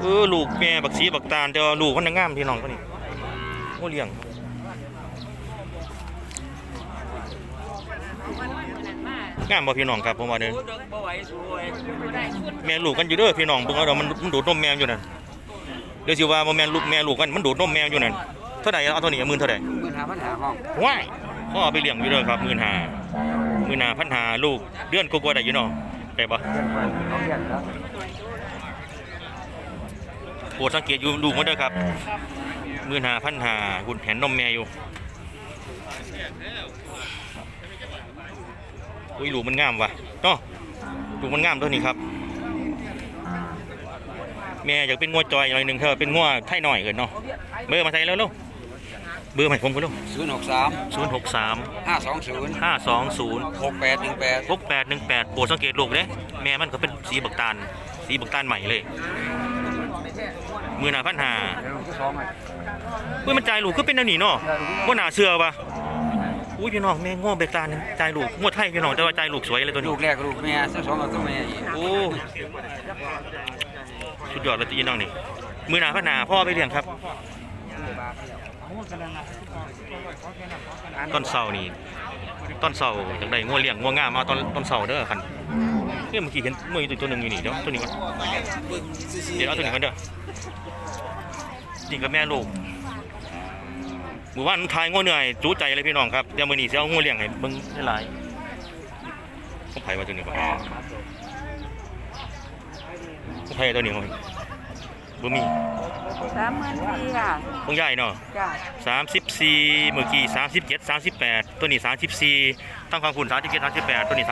เออลูกแม่บักสีบักตาลแต่ว่าลูกมันน่ะงามพี่น้องตัวนี้โอ้เลี้ยงงามบ่พี่น้องครับผมว่าเด้อแม่ลูกกันอยู่เด้อพี่น้องเบิ่งเอาเด้อมันมันดูดนมแมวอยู่นั่นเดี๋ยวสิว่าบ่แม่นลูกแม่ลูกกันมันดูดนมแมวอยู่นั่นเท่าใดเอาเท่านี้หมื่นเท่าใดมื่นหาปัญหาห้องว้ายพ่อเอาไปเลี้ยงอยู่เด้อครับหมื่นห้าหมื่นห้าพันห้าลูกเดือนกว่าๆได้อยู่เนาะ ได้บ่เขาเรียนแล้วโปรดสังเกตอยู่ลูมันเด้อครับมื่นหาพันหาหุ่นแผ่นนมแม่อยู่อุ้ยลูมันงามว่ะเนาะลูมันงามตัวนี้ครับ แม่อยากเป็นงัวจอยหน่อยหนึ่งเธอเป็นงัวไทยหน่อยเกินเนาะเบอร์มาใส่แล้วลูก เบอร์ใหม่ผมก็ลูกศูนย์หกสามศูนย์หกสามห้าสองศูนย์ห้าสองศูนย์หกแปดหนึ่งแปดหกแปดหนึ่งแปดโปรดสังเกตลูกเด้แม่มันก็เป็นสีบักตาลสีบักตาลใหม่เลยมือหนาพันหาเดี๋ยวลูกที่สองอะเฮ้ยมันจ่ายลูกก็เป็นแนวนี้เนาะว่าหนาเชื่อปะอุ้ยพี่น้องแม่ง้อเบกตาลจ่ายลูกงวดไทยพี่น้องแต่ว่าจ่ายลูกสวยเลยตัวนี้ลูกแรกกับลูกแม่ทั้งสองกับตัวแม่อีกโอ้สุดยอดเลยตีน้องนี่มือหนาพันหาพ่อไปเลี้ยงครับ ต้นเสานี่ต้นเสาจากใดงัวเลี้ยงงัวงามมาตอนต้นเสาเด้อคันเนี่ยเมื่อกี้เห็นเมื่อกี้ตัวหนึ่งอยู่นี่เดี๋ยวตัวนี้ก่อนเดี๋ยวเอาตัวนี้ก่อนเด้อนี่ก็แม่ลูกหมู่บ้านทายง่วเหนื่อยจู้ใจเลยพี่น้องครับเดี๋ยวมื้อนี้สิเอาง่วเลี้ยงให้เบิ่งหลายๆผมไผมาตัวนี้บ่ผมไผตัวนี้บ่ บ่มีสามหมื่นสี่ค่ะเบิ่งใหญ่เนาะจ้ะ34เมื่อกี้37 38ตัวนี้34ตั้งฟังคุณ37 38ตัวนี้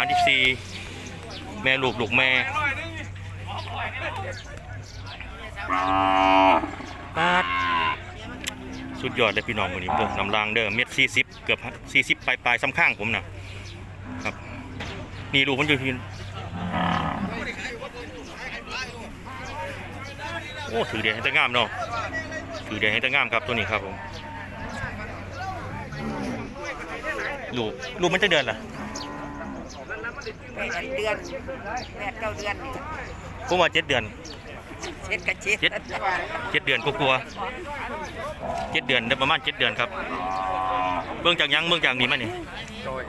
34แม่ลูกลูกแม่ปาดสุดยอดเลยพี่น้องวันนี้เบิ่งน้ำรางเด้อเม็ดสี่สิบเกือบสี่สิบปลายปลายๆซ้ำข้างผมนะครับนี่ลูกมันอยู่ที่ อ้ถือเดียวให้แตะงามเนาะถือเดียวให้แตะงามครับตัวนี้ครับผมลูกลูกมันจะเดือนล่ะแปดเดือนแปดเก้าเดือนนี่ผมว่าเจ็ดเดือนเช็ดกับเช็ดเจ็ดเจ็ดเดือนกลัวๆเจ็ดเดือนได้ประมาณเจ็ดเดือนครับ เบื้องจากหยังเบื้องจากนี้มันนี่โดย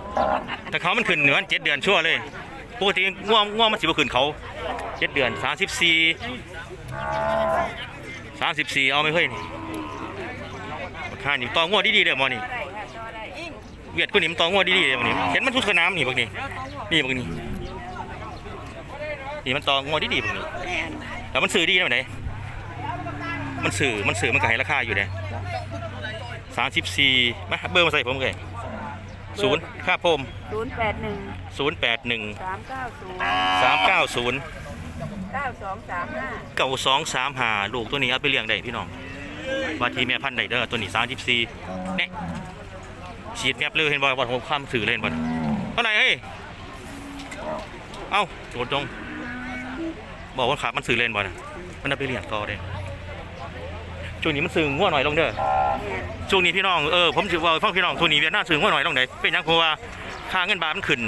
แต่เขามันขึ้นเหนือเจ็ดเดือนชั่วเลยปกติง่วงง่วงมันสิบขึ้นเขาเจ็ดเดือนสามสิบสี่ สามสิบสี่เอาไม่เฮ้ยนี่ข้านี่ต่อง่วงดีๆเด้อหมอนี่ได้ค่ะต่อได้อิงเวียดกูนี่มันต่อง่วงดีๆเด้อหมอนี่เห็นมันทุกสนามนี่บักนี่นี่บักนี่นี่มันต่อง่วงดีๆบักนี่แม่นแล้วมันสื่อดีนะไหนมันสื่อมันสื่อมันก็ให้ราคาอยู่เด้สามสิบสี่มาเบอร์มาใส่ผมเลยศูนย์ค่าพมศูนย์แปดหนึ่งศูนย์แปดหนึ่งสามเก้าศูนย์สามเก้าศูนย์ เก้าสองสามห้าเก่าสองสามหาลูกตัวนี้เอาไปเลี้ยงได้พี่น้องว่าทีแม่พันธุ์ได้เด้อตัวนี้สามสิบสี่เนี่ยฉีดแมบเลยเห็นบ่ว่าผมข้ามสื่อเลยเห็นบ่เท่าไหร่เฮ้ยเอ้าโจดจงบอกว่าขามันสื่อเล่นบ่นะมันเอาไปเลี้ยงต่อเด้ช่วงนี้มันสื่อง่วหน่อยลงเด้อช่วงนี้พี่น้องเออผมถือว่าฟังพี่น้องช่วงนี้เวียดนามสื่อง่วหน่อยลงไหนเป็นยังเพราะว่าค่าเงินบาทมันขึ้น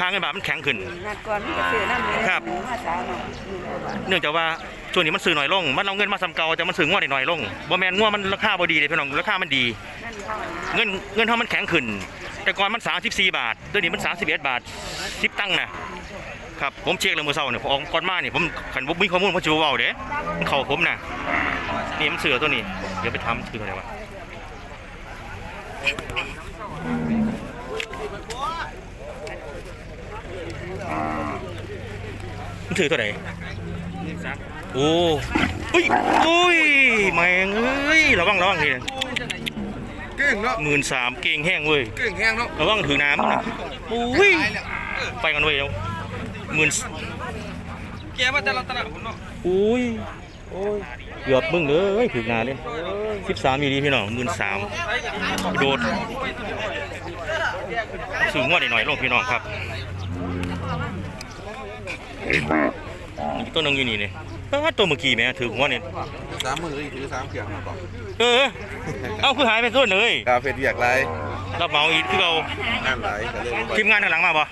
ค่าเงินบาทมันแข็งขึ้น นัดก่อนมันก็ซื้อน้ำเลยครับ มาสามหน่อยหนึ่งกว่าบาทเนื่องจากว่าช่วงนี้มันซื้อหน่อยลง มันเอาเงินมาซ้ำเก่าแต่มันซื้อง่วได้หน่อยลงบ่แม่นง่วมันราคาบ่ดีเลยพี่น้องราคามันดี นั่นเท่านั้นเงินเงินเฮามันแข็งขึ้น แต่ก่อนมัน 34 บาทตัวนี้มัน 31 บาท10ตังค์นะครับผมเช็คเลยมื้อเช้าเนี่ยผมออกก่อนมานี่ผมคันบ่มีข้อมูลผมสิบ่เว้าเด้มันเข้าผมน่ะนี่มันซื้อตัวนี้ เดี๋ยวไปทำซื้อตัวไหนวะ มันถือตัวไหนโอ้อุ้ยอุ้ยแมงเอ้ยระวังระวังนี่เก่งเนาะหมื่นสามเก่งแห้งเว้ยเก่งแห้งเนาะระวังถือน้ำนะอุ้ยไปกันเว้ยเอาหมื่นแกมาแต่ละตลาดผมเนาะอุ้ยโอ้ยเกือบมึงเลยถือนาเลยสิบสามมีดีพี่น้องหมื่นสามโดดสูงกว่าหน่อยๆลงพี่น้องครับ อีกตัวหนึงอยู่นี่เนี่ยว่าตัวเมื่อกี้แม่ถือหัวเนี่ยสามมือถือสามเขียงมาบอกเออ เอาคือหายไปตัวเลยกาเฟดอยากไรรับเหมาอีกคือเรางานหลายก็เลยบ่ทีมงานข้างหลังมาบ่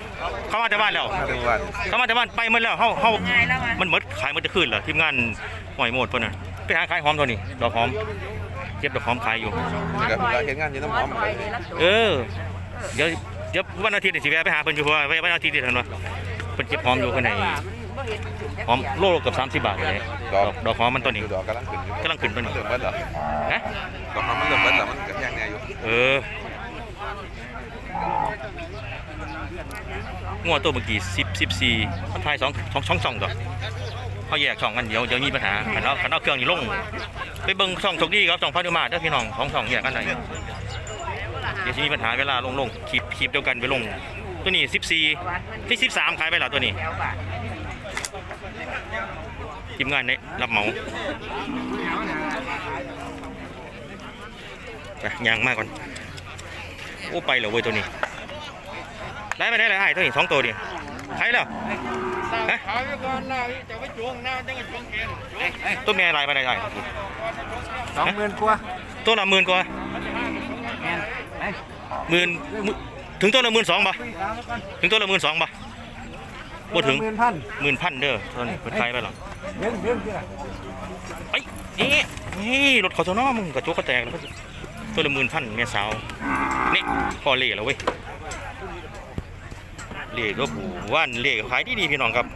เขามาแต่บ้านแล้วมาถึงวันเขามาแต่บ้านไปหมดแล้วเฮาเฮาง่ายแล้วมันมันหมดขายหมดจะขึ้นเหรอทีมงานหอยหมดเพิ่นน่ะไปหาขายหอมตัวนี้ ดอกหอม เก็บดอกหอมขายอยู่นี่ก็เฮ็ดงานอยู่น้ำหอมเหมือนกันเออ เดี๋ยวเดี๋ยววันอาทิตย์นี่สิแวะไปหาเพิ่นอยู่เพราะว่าวันอาทิตย์นี่ท่านว่า เพิ่นเก็บหอมอยู่ข้างในหอมโลละเกือบ30บาทเลยดอกดอกหอมมันตัวอนี้ยู่ดอกกำลังขึ้นอยู่กำลังขึ้นตัวนี้เริ่มเบิดแล้วนะดอกหอมมันเริ่มเบิดแล้วมันก็ยังแน่อยู่เอองัวตัวเมื่อกี้10 14มันทายสองสองช่องช่องก่อนเขาแยกช่องกันเดี๋ยวเดี๋ยวมีปัญหาคันเอาคันเอาเครื่องนี่ลงไปเบิ่งช่องโชคดีครับช่องพานุมาเด้อพี่น้องของช่องแยกกันได้เดี๋ยวสิมีปัญหาเวลาลงลงคลิปคลิปเดียวกันไปลง ตัวนี้14ที่13ขายไปแล้วตัวนี้แถวบ้านทีมงานเนี่ยรับเหมาไปยางมากก่อนโอ้ไปแล้วเว้ยตัวนี้ไล่ไปได้เลยไอ้ตัวนี้สองตัวดิใครแล้วฮะขายไปก่อนนะจะไปจวงหน้าจังก็จวงแกนตัวแม่ไล่ไปได้ไอ้สองหมื่นกว่าตัวละหมื่นกว่าแม่นไปหมื่นหมื่น ถึงตัวละหมื่นสองป่ะถึงตัวละหมื่นสองป่ะบ่ถึงหมื่นพันหมื่นพันเด้อตัวนี้เปิดไฟไปหรอเดือนเดือนเดือนไอ้นี่นี่รถเขาตัวน้อมึงกระจกกระแตกแล้วก็ตัวละหมื่นพันเมียสาวนี่พอเล่แล้วเว้ยเล่ก็ผูว่านเล่ขายดีดีๆพี่น้องครับ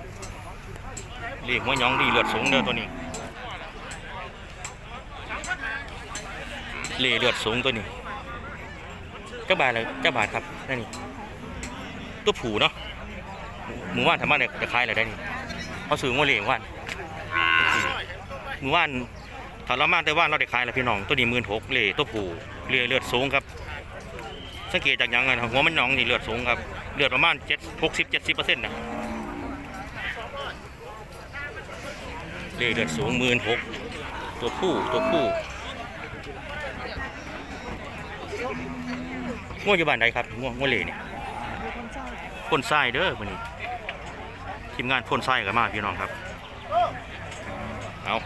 เล่หัวหยองดีเลือดสูงเด้อตัวนี้เล่เลือดสูงตัวนี้ เจ้าบาทเลยเจ้าบาทครับนั่นนี่ตัวผูเนาะหมู่ว่านทำมาเนี่ยจะขายอะไรได้นี่เขาซื้องัวเล่ว่านมือว่านถ้าเรามาแต่ว่านเราได้ขายแล้วพี่น้องตัวนี้หมื่นหกเลยตัวผู้เลือดเลือดสูงครับ สังเกตจากยังไงหัวมันหนองนี่เลือดสูงครับเลือดประมาณเจ็ดหกสิบเจ็ดสิบเปอร์เซ็นต์นะเลือดเลือดสูงหมื่นหกตัวผู้ตัวผู้ ง่วงอยู่บ้านใดครับง่วงง่วงเหล่เนี่ยพ่นทรายเด้อวันนี้ทีมงานพ่นทรายกันมาพี่น้องครับเอา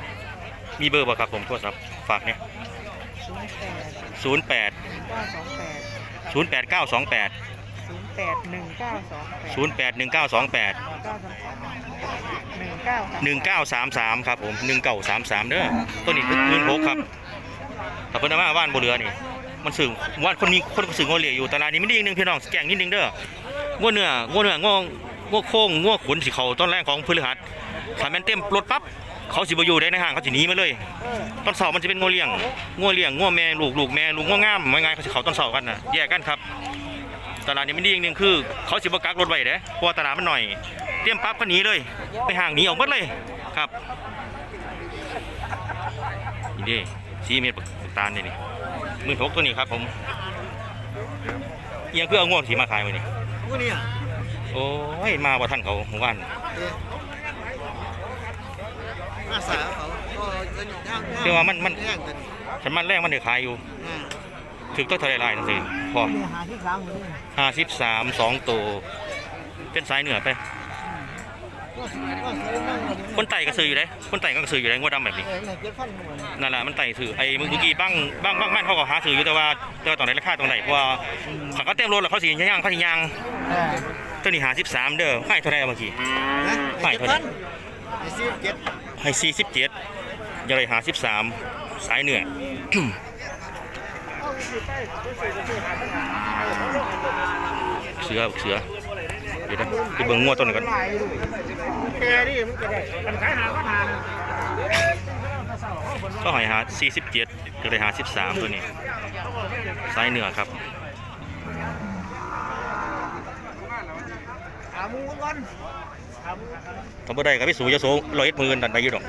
มีเบอร์ป่ะครับผมโทรศัพท์ฝากเนี่ยศูนย์แปดศูนย์แปดเก้าสองแปดศูนย์แปดเก้าสองแปดศูนย์แปดหนึ่งเก้าสองแปดศูนย์แปดหนึ่งเก้าสองแปดเก้าสองหนึ่งเก้าหนึ่งเก้าสามสามครับผมหนึ่งเก้าสามสามเด้อตัวนี้หมื่นหกครับแต่เพิ่นเอามาบ้านบัวเรือนี่ มันสื่อว่าคนมีคนก็สื่องัวเหลี่ยอยู่ตลาดนี้ไม่ดีนึงพี่น้องแกงนิดนึงเด้องัวเนื้องัวเนื้องัวงัวโค้งงัวขุนสิเขาต้นแรกของพฤหัสถ้าแม่นเต็มรถปั๊บเขาสิบอยู่ได้ในห้างเขาสิหนีมาเลยต้นเสามันจะเป็นงัวเลี้ยงงัวเลี้ยงงัวแม่ลูกลูกแม่ลูกงัวงามไม่ไงเขาสิเขาต้นเสากันนะแยกกันครับตลาดนี้ไม่ดีอย่างหนึงคือ เขาสิบกักรถไว้เด้เพราะตลาดมันหน่อย เตรียมปั๊บก็หนีเลยไปห่างหนีออกหมดเลยครับนี่ดิสีเมตรตาลนี่นี่ หมื่นหกตัวนี้ครับผมเอียังคือเอาง่วงสีมาขายไว้นี่กูเนี่ยโอ้ยมาว่าท่านเขาหมู่บ้านอาสาเขาก็จะย่างเรียกว่ามันมันย่างกันฉันมันแรกมันเดือขายอยู่ถึงตัวเท่าไรลายนั่นสิพอหาที่ครั้งเลยห้าสิบสามสองตัวเป็นสายเหนือไป คนไต่ก็ซื้ออยู่เลยคนไต่ก็ซื้ออยู่เลยงวดดำแบบนี้นั่นแหละมันไต่ซื้อไอ้เมื่อกี้บ้างบ้างบ้างบ้านเขาก็หาซื้ออยู่แต่ว่าแต่ว่าตอนไหนราคาตรงไหนเพราะว่าเขาก็เต็มรถแล้วเขาสีย่างเขาสีย่างตัวนี้หาสิบสามเด้อให้เท่าไหรเมื่อกี้นะไม่เท่าไหร่ไอ้สิบเจ็ดให้สี่สิบเจ็ดยังเลยหาสิบสามสายเหนือเสือเสือ ดี๋ยวนะไปเบิ่งงวดต้นก่อนแกนี่มันก็ได้มันขายหาก็หาก็หอยหาสี่สิบเจ็ดก็เลยหาสิบสามตัวนี้ไสายเหนือครับหามูก่อนทำบ่ได้ก็ไปสู่ยโสร้อยเอ็ดหมื่นดันไปอยู่ดอก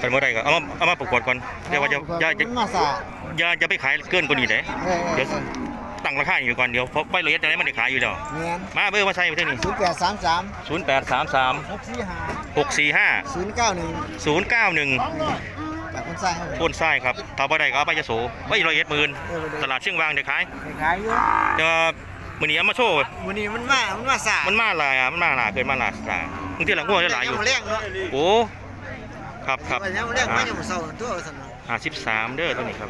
คันบ่ได้ก็เอามาเอามาประกวดก่อนเดี๋ยวว่าจะอย่าอย่ามาสาอย่าอย่าไปขายเกินกว่านี้เด้เออเดี๋ยว ตั้งราคาอยู่ก่อนเดี๋ยวเพราะไปร้อยเอ็ดจะได้มันได้ขายอยู่แล้วเนียนมาเบอร์มาใส่ไปเท่านี้ศูนย์แปดสามสามศูนย์แปดสามสามหกสี่ห้าหกสี่ห้าศูนย์เก้าหนึ่งศูนย์เก้าหนึ่งแบบคนใส่ให้โคนทรายครับถ้าบ่ได้ก็เอาไปยโสไปร้อยเอ็ดหมื่นเออตลาดเชียงวางเดี๋ยวขายขายอยู่จะมื้อนี้เอามาโชว์วันนี้มันมามันมาสามันมาหลายอะมันมาหลายเกินมาหลายหลายบางทีหลังงัวได้หลายอยู่เลี้ยงเนาะโอ้ครับครับยังเลี้ยงไม่ยังเศร้าตัวสนุกห้าสิบสามเด้อตัวนี้ครับ